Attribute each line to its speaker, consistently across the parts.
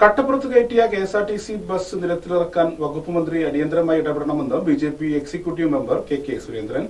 Speaker 1: കട്ടപ്പുറത്ത് കയറ്റിയ K S R T C bus നിരത്തിലിറക്കാൻ വകുപ്പ് മന്ത്രി അടിയന്തരമായി ഇടപെടണമെന്ന് B J P executive member K K Surendran.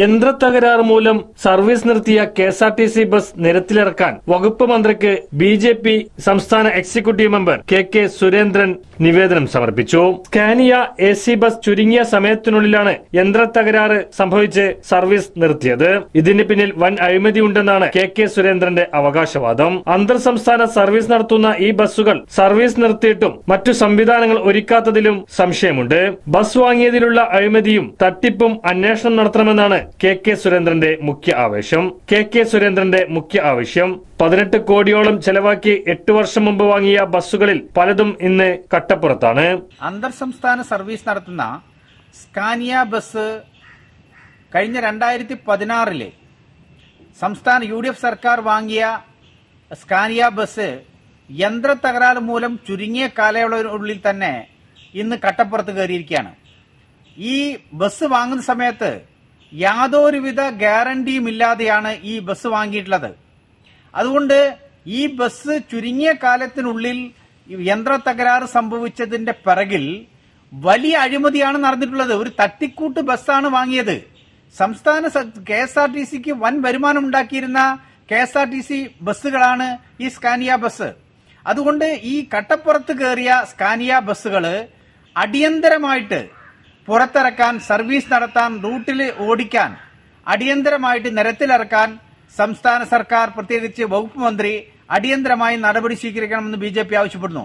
Speaker 2: യന്ത്രത്തകരാറ് മൂലം സർവീസ് നിർത്തിയ K S R T C bus നിരത്തിലിറക്കാൻ വകുപ്പ് മന്ത്രിക്ക് ബി ജെ പി സംസ്ഥാന executive member K K Surendran നിവേദനം സമർപ്പിച്ചു. സ്കാനിയ എ സി ബസ് ചുരുങ്ങിയ സമയത്തിനുള്ളിലാണ് യന്ത്രത്തകരാറ് സംഭവിച്ച് സർവീസ് നിർത്തിയത്. ഇതിന് പിന്നിൽ വൻ അഴിമതി ഉണ്ടെന്നാണ് കെ കെ സുരേന്ദ്രന്റെ അവകാശവാദം. അന്തർ സംസ്ഥാന സർവീസ് നടത്തുന്ന ഈ ബസ്സുകൾ സർവീസ് നിർത്തിയിട്ടും മറ്റു സംവിധാനങ്ങൾ ഒരുക്കാത്തതിലും സംശയമുണ്ട്. ബസ് വാങ്ങിയതിലുള്ള അഴിമതിയും തട്ടിപ്പും അന്വേഷണം നടത്തണമെന്നാണ് കെ കെ സുരേന്ദ്രന്റെ മുഖ്യ ആവേശം. കെ കെ സുരേന്ദ്രന്റെ മുഖ്യ ആവശ്യം പതിനെട്ട് കോടിയോളം ചെലവാക്കി എട്ട് വർഷം മുമ്പ് വാങ്ങിയ ബസ്സുകളിൽ പലതും ഇന്ന് കട്ടപ്പുറത്താണ്.
Speaker 3: അന്തർ സംസ്ഥാന സർവീസ് നടത്തുന്ന സ്കാനിയ ബസ് കഴിഞ്ഞ രണ്ടായിരത്തി പതിനാറിൽ സംസ്ഥാന യു ഡി എഫ് സർക്കാർ വാങ്ങിയ സ്കാനിയ ബസ് യന്ത്ര തകരാർ മൂലം ചുരുങ്ങിയ കാലയളവിനുള്ളിൽ തന്നെ ഇന്ന് കട്ടപ്പുറത്ത് കയറിയിരിക്കുകയാണ്. ഈ ബസ് വാങ്ങുന്ന സമയത്ത് യാതൊരുവിധ ഗ്യാരണ്ടിയും ഇല്ലാതെയാണ് ഈ ബസ് വാങ്ങിയിട്ടുള്ളത്. അതുകൊണ്ട് ഈ ബസ് ചുരുങ്ങിയ കാലത്തിനുള്ളിൽ യന്ത്ര തകരാറ് സംഭവിച്ചതിന്റെ പിറകിൽ വലിയ അഴിമതിയാണ് നടന്നിട്ടുള്ളത്. ഒരു തട്ടിക്കൂട്ട് ബസ്സാണ് വാങ്ങിയത്. സംസ്ഥാന കെ എസ് ആർ ടി സിക്ക് വൻ വരുമാനം ഉണ്ടാക്കിയിരുന്ന K S R T C ബസ്സുകളാണ് ഈ സ്കാനിയ ബസ്. അതുകൊണ്ട് ഈ കട്ടപ്പുറത്ത് കയറിയ സ്കാനിയ ബസ്സുകൾ അടിയന്തരമായിട്ട് പുറത്തിറക്കാൻ സർവീസ് നടത്താൻ റൂട്ടിൽ ഓടിക്കാൻ അടിയന്തരമായിട്ട് നിരത്തിലിറക്കാൻ സംസ്ഥാന സർക്കാർ പ്രത്യേകിച്ച് വകുപ്പ് മന്ത്രി അടിയന്തരമായി നടപടി സ്വീകരിക്കണമെന്ന് ബി ആവശ്യപ്പെടുന്നു.